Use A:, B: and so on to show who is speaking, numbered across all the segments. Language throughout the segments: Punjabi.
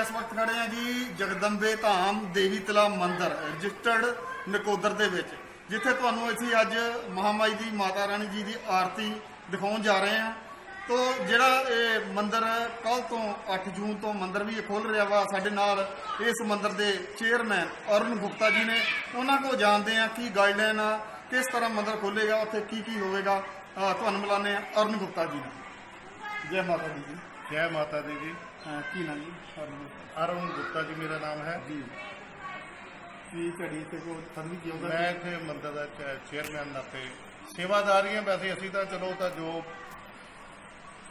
A: ਇਸ ਵਕਤ ਖੜੇ ਹਾਂ ਜੀ ਜਗਦੰਬੇ ਧਾਮ ਦੇਵੀ ਤਲਾ ਮੰਦਿਰ, ਰਜਿਸਟਰਡ ਨਕੋਦਰ ਦੇ ਵਿੱਚ, ਜਿੱਥੇ ਤੁਹਾਨੂੰ ਅਸੀਂ ਅੱਜ ਮਹਾਮਾਈ ਦੀ ਮਾਤਾ ਰਾਣੀ ਜੀ ਦੀ ਆਰਤੀ ਦਿਖਾਉਣ ਜਾ ਰਹੇ ਹਾਂ। ਤੋ ਜਿਹੜਾ ਇਹ ਮੰਦਿਰ ਕੱਲ ਤੋਂ 8 ਜੂਨ ਤੋਂ ਮੰਦਿਰ ਵੀ ਖੋਲ ਰਿਹਾ ਵਾ। ਸਾਡੇ ਨਾਲ ਇਸ ਮੰਦਿਰ ਦੇ ਚੇਅਰਮੈਨ ਅਰੁਣ ਗੁਪਤਾ ਜੀ ਨੇ। ਉਹਨਾਂ ਕੋਲ ਜਾਣਦੇ ਆ ਕੀ ਗਾਈਡਲਾਈਨ ਆ, ਕਿਸ ਤਰ੍ਹਾਂ ਮੰਦਿਰ ਖੋਲੇਗਾ ਉੱਥੇ ਕੀ ਕੀ ਹੋਵੇਗਾ। ਤੁਹਾਨੂੰ ਮਿਲਾਨੇ ਆ ਅਰੁਣ ਗੁਪਤਾ ਜੀ ਨੂੰ। ਜੈ ਮਾਤਾ ਦੀ ਜੀ।
B: ਜੈ ਮਾਤਾ ਦੀ ਜੀ।
A: ਅਹ ਕੀ ਨਾਮ ਜੀ? ਅਰੁਣ ਗੁਪਤਾ
B: ਅਰੁਣ ਗੁਪਤਾ ਜੀ ਮੇਰਾ ਨਾਮ ਹੈ।
A: ਜੀ। ਕੀ ਘੜੀ ਤੇ ਕੋ ਕੀ ਹੁੰਦਾ
B: ਮੈਂ ਇੱਥੇ ਮੰਦਰ ਦਾ ਚ- ਚੇਅਰਮੈਨ ਦਾ ਤੇ ਸੇਵਾਦਾਰ ਹੀ ਹਾਂ ਵੈਸੇ ਅਸੀਂ ਤਾਂ ਚਲੋ ਤਾਂ ਜੋ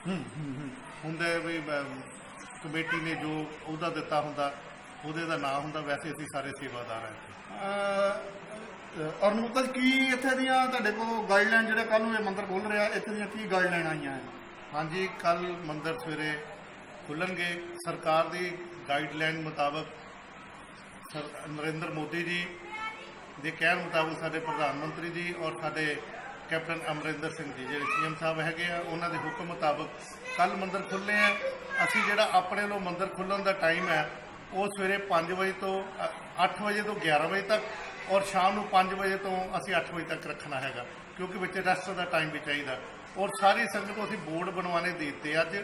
B: ਹੁੰਦੇ ਵੀ ਬ- ਕਮੇਟੀ ਨੇ ਜੋ ਉਹਦਾ ਦਿੱਤਾ ਹੁੰਦਾ ਉਹਦੇ ਦਾ ਨਾਂ ਹੁੰਦਾ ਵੈਸੇ ਅਸੀਂ ਸਾਰੇ ਸੇਵਾਦਾਰ ਹਾਂ ਇੱਥੇ।
A: ਅਹ ਗੁਪਤਾ ਜੀ ਕੀ ਇੱਥੇ ਦੀਆਂ ਤੁਹਾਡੇ ਕੋਲ ਗਾਈਡਲਾਈਨ ਜਿਹੜੇ ਕੱਲ ਨੂੰ ਇਹ ਮੰਦਿਰ ਖੋਲ ਰਿਹਾ ਇੱਥੇ ਦੀਆਂ ਕੀ ਗਾਈਡਲਾਈਨ ਆਈਆਂ
B: ਹਾਂਜੀ ਕੱਲ ਮੰਦਰ ਸਵੇਰੇ ਖੁੱਲਣਗੇ। ਸਰਕਾਰ ਦੀ ਗਾਈਡਲਾਈਨ ਮੁਤਾਬਕ ਸਰ- ਨਰਿੰਦਰ ਮੋਦੀ ਜੀ ਦੇ ਕਹਿਣ ਮੁਤਾਬਕ ਸਾਡੇ ਪ੍ਰਧਾਨ ਮੰਤਰੀ ਜੀ ਔਰ ਸਾਡੇ ਕੈਪਟਨ ਅਮਰਿੰਦਰ ਸਿੰਘ ਜੀ, ਜਿਹੜੇ ਸੀਐਮ ਸਾਹਿਬ ਹੈਗੇ ਆ, ਉਹਨਾਂ ਦੇ ਹੁਕਮ ਮੁਤਾਬਕ ਕੱਲ ਮੰਦਰ ਖੁੱਲੇ ਆ। ਅਸੀਂ ਜਿਹੜਾ ਆਪਣੇ ਵੱਲੋਂ ਮੰਦਰ ਖੁੱਲਣ ਦਾ ਟਾਈਮ ਹੈ, ਉਹ ਸਵੇਰੇ 5 ਵਜੇ ਤੋਂ 8 ਵਜੇ ਤੋਂ 11 ਵਜੇ ਤੱਕ ਔਰ ਸ਼ਾਮ ਨੂੰ 5 ਵਜੇ ਤੋਂ ਅਸੀਂ 8 ਵਜੇ ਤੱਕ ਰੱਖਣਾ ਹੈਗਾ, ਕਿਉਂਕਿ ਵਿੱਚ ਰੈਸਟ ਦਾ ਟਾਈਮ ਵੀ ਚਾਹੀਦਾ। ਔਰ ਸਾਰੀ ਸੰਗਤ ਨੂੰ ਅਸੀਂ ਬੋਰਡ ਬਣਵਾਣੇ ਦੇ ਦਿੱਤੇ ਅੱਜ।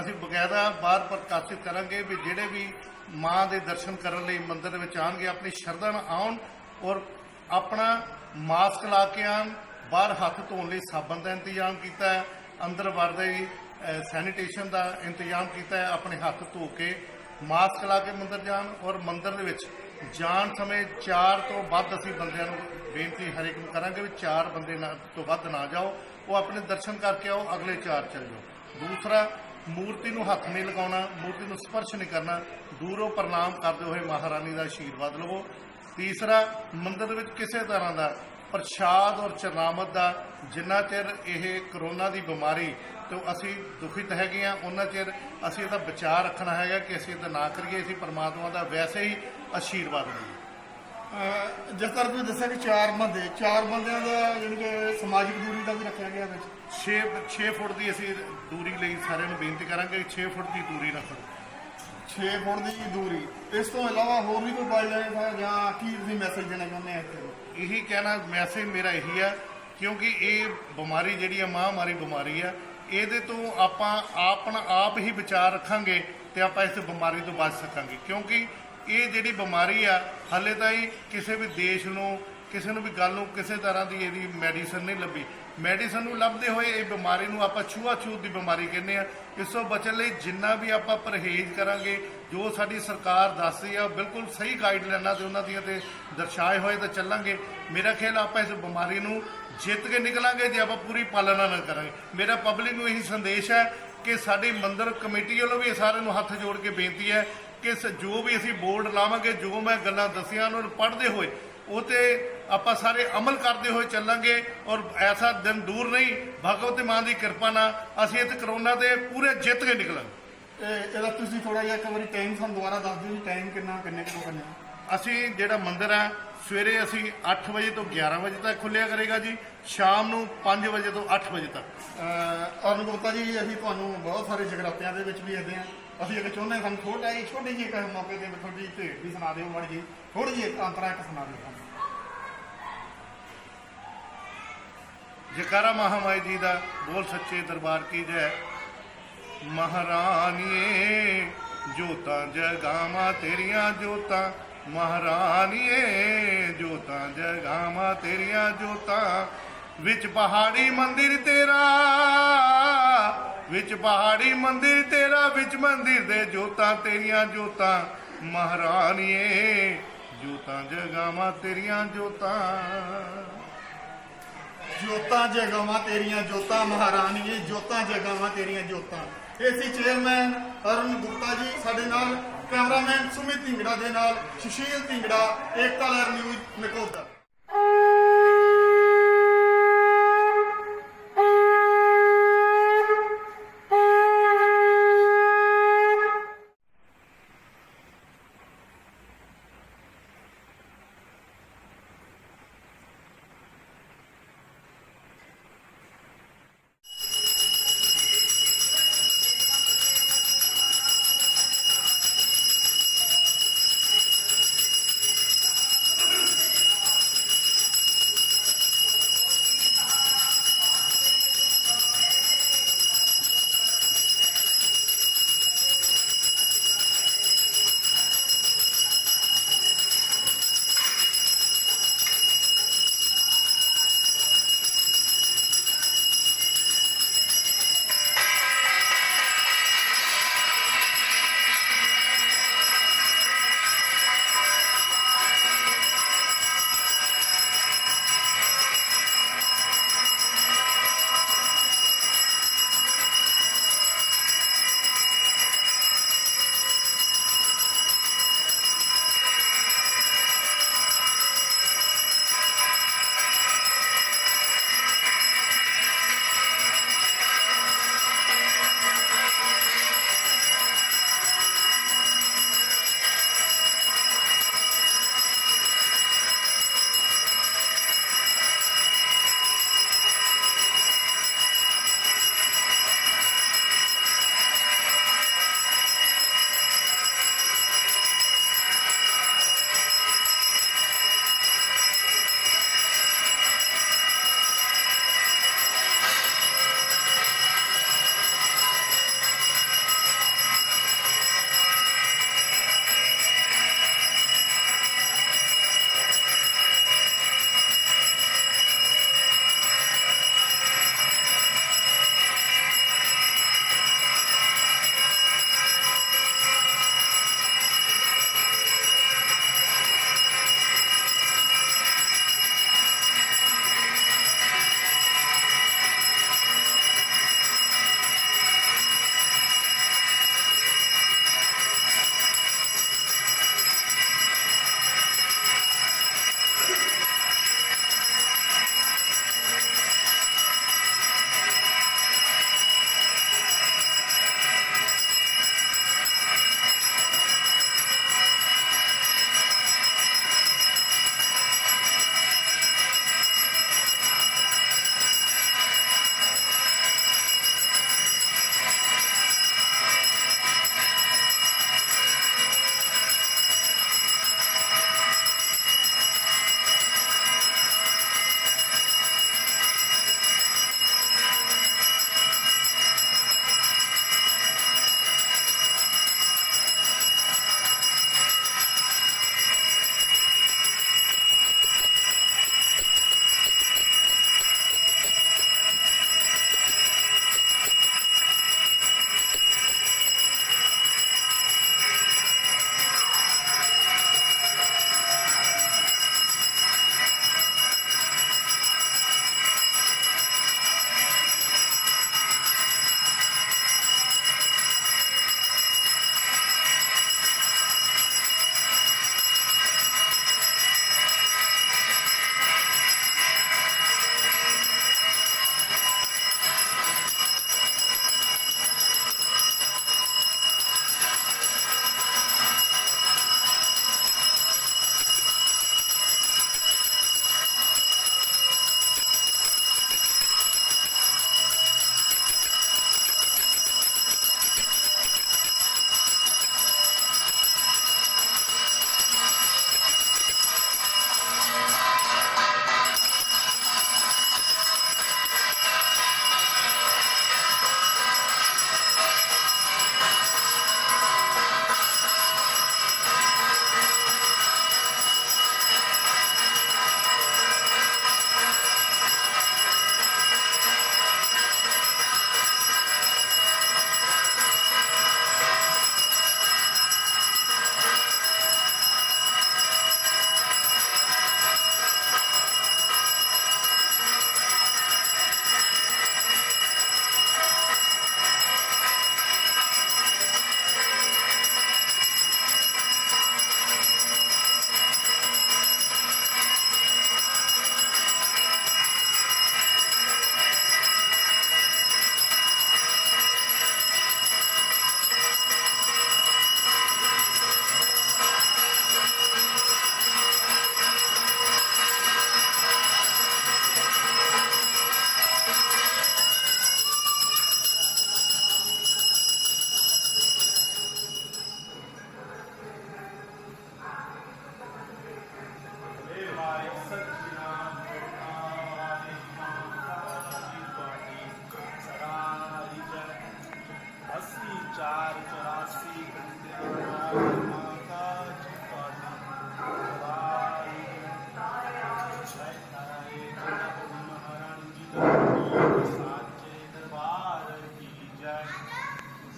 B: ਅਸੀਂ ਬਕਾਇਦਾ ਬਾਹਰ ਪ੍ਰਕਾਸ਼ਿਤ ਕਰਾਂਗੇ ਵੀ ਜਿਹੜੇ ਵੀ ਮਾਂ ਦੇ ਦਰਸ਼ਨ ਕਰਨ ਲਈ ਮੰਦਿਰ ਦੇ ਵਿੱਚ ਆਣਗੇ ਆਪਣੀ ਸ਼ਰਧਾ ਨਾਲ ਆਉਣ ਔਰ ਆਪਣਾ ਮਾਸਕ ਲਾ ਕੇ ਆਉਣ, ਬਾਹਰ ਹੱਥ ਧੋਣ ਲਈ ਸਾਬਣ ਦਾ ਇੰਤਜ਼ਾਮ ਕੀਤਾ ਹੈ, ਅੰਦਰ ਵੜਦੇ ਹੀ ਸੈਨੀਟੇਸ਼ਨ ਦਾ ਇੰਤਜ਼ਾਮ ਕੀਤਾ ਹੈ, ਆਪਣੇ ਹੱਥ ਧੋ ਕੇ ਮਾਸਕ ਲਾ ਕੇ ਮੰਦਰ ਜਾਣ ਔਰ ਮੰਦਰ ਦੇ ਵਿੱਚ ਜਾਣ ਸਮੇਂ ਚਾਰ ਤੋਂ ਵੱਧ ਅਸੀਂ ਬੰਦਿਆਂ ਨੂੰ ਬੇਨਤੀ ਹਰੇਕ ਨੂੰ ਕਰਾਂਗੇ ਵੀ ਚਾਰ ਬੰਦੇ ਤੋਂ ਵੱਧ ਨਾ ਜਾਓ, ਉਹ ਆਪਣੇ ਦਰਸ਼ਨ ਕਰਕੇ ਆਓ, ਅਗਲੇ ਚਾਰ ਚੱਲ ਜਾਓ। ਦੂਸਰਾ ਮੂਰਤੀ ਨੂੰ ਹੱਥ ਨਹੀਂ ਲਗਾਉਣਾ, ਮੂਰਤੀ ਨੂੰ ਸਪਰਸ਼ ਨਹੀਂ ਕਰਨਾ, ਦੂਰੋਂ ਪ੍ਰਣਾਮ ਕਰਦੇ ਹੋਏ ਮਹਾਰਾਣੀ ਦਾ ਆਸ਼ੀਰਵਾਦ ਲਵੋ। ਤੀਸਰਾ, ਮੰਦਰ ਦੇ ਵਿੱਚ ਕਿਸੇ ਤਰ੍ਹਾਂ ਦਾ ਪ੍ਰਸ਼ਾਦ ਔਰ ਚਰਨਾਮਤ ਦਾ ਜਿੰਨਾ ਚਿਰ ਇਹ ਕਰੋਨਾ ਦੀ ਬਿਮਾਰੀ ਤੋਂ ਅਸੀਂ ਦੁਖਿਤ ਹੈਗੇ ਆ ਉਹਨਾਂ ਚਿਰ ਅਸੀਂ ਇਹਦਾ ਬਚਾਅ ਰੱਖਣਾ ਹੈਗਾ ਕਿ ਅਸੀਂ ਇਹਦਾ ਨਾ ਕਰੀਏ, ਅਸੀਂ ਪਰਮਾਤਮਾ ਦਾ ਵੈਸੇ ਹੀ ਆਸ਼ੀਰਵਾਦ ਲਈਏ।
A: ਜਿਸ ਤਰ੍ਹਾਂ ਤੁਸੀਂ ਦੱਸਿਆ ਕਿ ਚਾਰ ਬੰਦੇ ਚਾਰ ਬੰਦਿਆਂ ਦਾ ਯਾਨੀ ਕਿ ਸਮਾਜਿਕ ਦੂਰੀ ਦਾ ਵੀ ਰੱਖਿਆ ਗਿਆ ਵਿੱਚ।
B: 6 6 ਫੁੱਟ ਦੀ ਅਸੀਂ ਦੂਰੀ ਲਈ ਸਾਰਿਆਂ ਨੂੰ ਬੇਨਤੀ ਕਰਾਂਗੇ ਕਿ 6 ਫੁੱਟ ਦੀ ਦੂਰੀ ਰੱਖੋ
A: 6 ਫੁੱਟ ਦੀ ਦੂਰੀ। ਇਸ ਤੋਂ ਇਲਾਵਾ ਹੋਰ ਵੀ ਕੋਈ ਗਾਈਡਲਾਈਨ ਹੈ ਜਾਂ ਕੀ ਤੁਸੀਂ ਮੈਸੇਜ ਦੇਣਾ ਚਾਹੁੰਦੇ ਆ ਇੱਥੇ
B: ਇਹੀ ਕਹਿਣਾ ਮੈਸੇਜ ਮੇਰਾ ਇਹੀ ਆ ਕਿਉਂਕਿ ਇਹ ਬਿਮਾਰੀ ਜਿਹੜੀ ਆ ਮਹਾਮਾਰੀ ਬਿਮਾਰੀ ਆ ਇਹਦੇ ਤੋਂ ਆਪਾਂ ਆਪਣਾ ਆਪ ਹੀ ਵਿਚਾਰ ਰੱਖਾਂਗੇ ਤੇ ਆਪਾਂ ਇਸ ਬਿਮਾਰੀ ਤੋਂ ਬਚ ਸਕਾਂਗੇ। ਕਿਉਂਕਿ ਇਹ ਜਿਹੜੀ ਬਿਮਾਰੀ ਆ, ਹਾਲੇ ਤਾਈਂ ਕਿਸੇ ਵੀ ਦੇਸ਼ ਨੂੰ, ਕਿਸੇ ਨੂੰ ਵੀ ਗੱਲ ਨੂੰ ਕਿਸੇ ਤਰ੍ਹਾਂ ਦੀ ਇਹਦੀ ਮੈਡੀਸਨ ਨਹੀਂ ਲੱਭੀ। ਮੈਡੀਸਨ ਨੂੰ ਲੱਭਦੇ ਹੋਏ ਇਹ ਬਿਮਾਰੀ ਨੂੰ ਆਪਾਂ ਛੂਆ-ਛੂਤ ਦੀ ਬਿਮਾਰੀ ਕਹਿੰਦੇ ਆ। ਇਸ ਤੋਂ ਬਚਣ ਲਈ ਜਿੰਨਾ ਵੀ ਆਪਾਂ ਪਰਹੇਜ਼ ਕਰਾਂਗੇ, ਜੋ ਸਾਡੀ ਸਰਕਾਰ ਦੱਸਦੀ ਆ ਬਿਲਕੁਲ ਸਹੀ ਗਾਈਡਲਾਈਨਾਂ ਤੇ ਉਹਨਾਂ ਦੀਆਂ ਤੇ ਦਰਸਾਏ ਹੋਏ ਤਾਂ ਚੱਲਾਂਗੇ। ਮੇਰਾ ਖਿਆਲ ਆਪਾਂ ਇਸ ਬਿਮਾਰੀ ਨੂੰ ਜਿੱਤ ਕੇ ਨਿਕਲਾਂਗੇ ਜੇ ਆਪਾਂ ਪੂਰੀ ਪਾਲਣਾ ਨਾ ਕਰਾਂਗੇ। ਮੇਰਾ ਪਬਲਿਕ ਨੂੰ ਇਹੀ ਸੰਦੇਸ਼ ਹੈ ਕਿ ਸਾਡੀ ਮੰਦਰ ਕਮੇਟੀ ਵੱਲੋਂ ਵੀ ਇਹ ਸਾਰਿਆਂ ਨੂੰ ਹੱਥ ਜੋੜ ਕੇ ਬੇਨਤੀ ਹੈ ਕਿ ਜੋ ਵੀ ਅਸੀਂ ਬੋਰਡ ਲਾਵਾਂਗੇ ਜੋ ਮੈਂ ਗੱਲਾਂ ਦੱਸੀਆਂ ਉਹਨਾਂ ਨੂੰ ਪੜ੍ਹਦੇ ਹੋਏ ਉਹ ਤੇ ਆਪਾਂ ਸਾਰੇ ਅਮਲ ਕਰਦੇ ਹੋਏ ਚੱਲਾਂਗੇ ਔਰ ਐਸਾ ਦਿਨ ਦੂਰ ਨਹੀਂ ਭਗਵਤੀ ਮਾਂ ਦੀ ਕਿਰਪਾ ਨਾਲ ਅਸੀਂ ਇਸ ਕਰੋਨਾ ਤੇ ਪੂਰੇ ਜਿੱਤ ਕੇ ਨਿਕਲਾਂਗੇ।
A: ਇਹ ਇਹਦਾ ਤੁਸੀਂ ਥੋੜਾ ਜਿਹਾ ਇੱਕ ਵਾਰੀ ਟਾਈਮ ਸਾਨੂੰ ਦੁਬਾਰਾ ਦੱਸ ਦਿਓ ਜੀ ਟਾਈਮ ਕਿੰਨਾ ਕਿੰਨੇ ਕੁ ਤੋਂ ਕਿੰਨਾ
B: ਅਸੀਂ ਜਿਹੜਾ ਮੰਦਿਰ ਹੈ ਸਵੇਰੇ ਅਸੀਂ 8 ਵਜੇ ਤੋਂ 11 ਵਜੇ ਤੱਕ ਖੁੱਲਿਆ ਕਰੇਗਾ ਜੀ ਸ਼ਾਮ ਨੂੰ 5 ਵਜੇ ਤੋਂ 8 ਵਜੇ ਤੱਕ।
A: ਅਰੁਣ ਗੁਪਤਾ ਜੀ ਅਸੀਂ ਤੁਹਾਨੂੰ ਬਹੁਤ ਸਾਰੇ ਜਗਰਾਤਿਆਂ ਦੇ ਵਿੱਚ ਵੀ ਆਦੇ ਆ ਅਸੀਂ ਇੱਕ ਚਾਹੁੰਦੇ ਹਾਂ ਸਾਨੂੰ ਛੋਟਾ ਜਿਹੀ ਛੋਟੀ ਜਿਹੀ ਇੱਕ ਮੌਕੇ ਤੇ ਥੋੜੀ ਜਿਹੀ ਭੇਟ ਵੀ ਸੁਣਾ ਦਿਓ ਮਾੜੀ ਜੀ ਥੋੜੀ ਜਿਹੀ ਅੰਤਰਾ ਇੱਕ ਸੁਣਾ ਦਿਓ ਸਾਨੂੰ।
B: ਜਕਾਰਾ ਮਹਾਮਾਈ ਜੀ ਦਾ ਬੋਲ ਸੱਚੇ ਦਰਬਾਰ ਕੀ ਜੈ? ਮਹਾਰਾਣੀਏ ਜੋਤਾਂ ਜਗਾਵਾਂ ਤੇਰੀਆਂ ਜੋਤਾਂ ਮਹਾਰਾਣੀਏ ਜੋਤਾਂ ਜਗਾਵਾਂ ਤੇਰੀਆਂ ਜੋਤਾਂ, ਵਿੱਚ ਪਹਾੜੀ ਮੰਦਿਰ ਤੇਰਾ ਵਿੱਚ ਪਹਾੜੀ ਮੰਦਿਰ, ਤੇਰਾ ਵਿੱਚ ਮੰਦਿਰ ਦੇ ਜੋਤਾਂ, ਤੇਰੀਆਂ ਜੋਤਾਂ। ਮਹਾਰਾਣੀਏ, ਜੋਤਾਂ ਜਗਾਵਾਂ ਤੇਰੀਆਂ ਜੋਤਾਂ।
A: ਜੋਤਾਂ ਜਗਾਵਾਂ ਤੇਰੀਆਂ ਜੋਤਾਂ, ਮਹਾਰਾਣੀਏ, ਜੋਤਾਂ ਜਗਾਵਾਂ ਤੇਰੀਆਂ ਜੋਤਾਂ। ਇਹ ਸੀ ਚੇਅਰਮੈਨ ਅਰੁਣ ਗੁਪਤਾ ਜੀ, ਸਾਡੇ ਨਾਲ ਕੈਮਰਾਮੈਨ ਸੁਮਿਤ ਢਿੰਗੜਾ ਦੇ ਨਾਲ ਸੁਸ਼ੀਲ ਢਿੰਗੜਾ, ਏਕਤਾ ਲਹਿਰ ਨਿਊਜ਼ ਨਕੋਦਰ।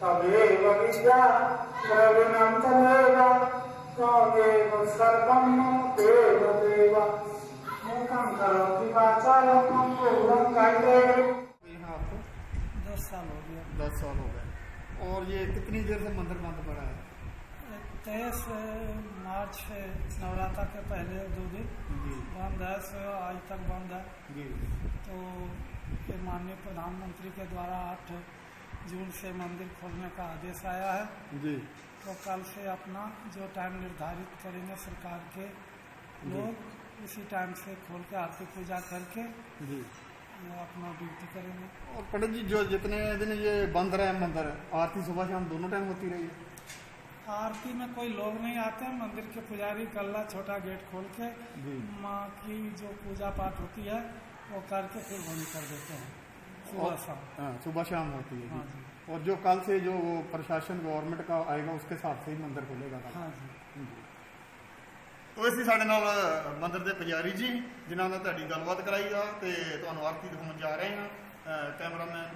C: तमेव विद्या द्रविणं तमेव त्वमेव सर्वं मम देव देव मूकं करोति वाचालं पूर्णं कण्ठे
A: यहाँ आपको
C: दस साल हो गया।
A: दस साल हो गए। और ये कितनी देर से मंदिर बंद पड़ा है?
C: तेईस मार्च नवरात्र के पहले दो दिन। बंद है सो आज तक बंद है।
A: जी।
C: तो ये माननीय प्रधानमंत्री के द्वारा आठ जून से मंदिर खोलने का आदेश आया है।
A: जी।
C: तो कल से अपना जो टाइम निर्धारित करेंगे सरकार के लोग उसी टाइम से खोल के आरती पूजा करके
A: जी।
C: वो अपना ड्यूटी करेंगे।
A: और पंडित जी जो जितने दिन ये बंद रहे मंदिर आरती सुबह शाम दोनों टाइम होती रही है?
C: आरती में कोई लोग नहीं आते हैं मंदिर के पुजारी गल्ला छोटा गेट खोल के माँ की जो पूजा पाठ होती है वो करके फिर बंद कर देते हैं। सुबह
A: और-
C: शाम
A: हाँ, सुबह शाम होती है
C: हाँ
A: जी
C: जी
A: और जो कल से जो वो प्रशासन गवर्नमेंट का आएगा उसके हिसाब से ही मंदिर खुलेगा कल।
C: हाँ जी
A: ਤੋ ਅਸੀਂ ਸਾਡੇ ਨਾਲ ਮੰਦਿਰ ਦੇ ਪੁਜਾਰੀ ਜੀ ਜਿਨ੍ਹਾਂ ਨਾਲ ਤੁਹਾਡੀ ਗੱਲਬਾਤ ਕਰਾਈ ਆ ਤੇ ਤੁਹਾਨੂੰ ਆਰਤੀ ਦਿਖਾਉਣ ਜਾ ਰਹੇ ਹਾਂ ਅਹ ਕੈਮਰਾਮੈਨ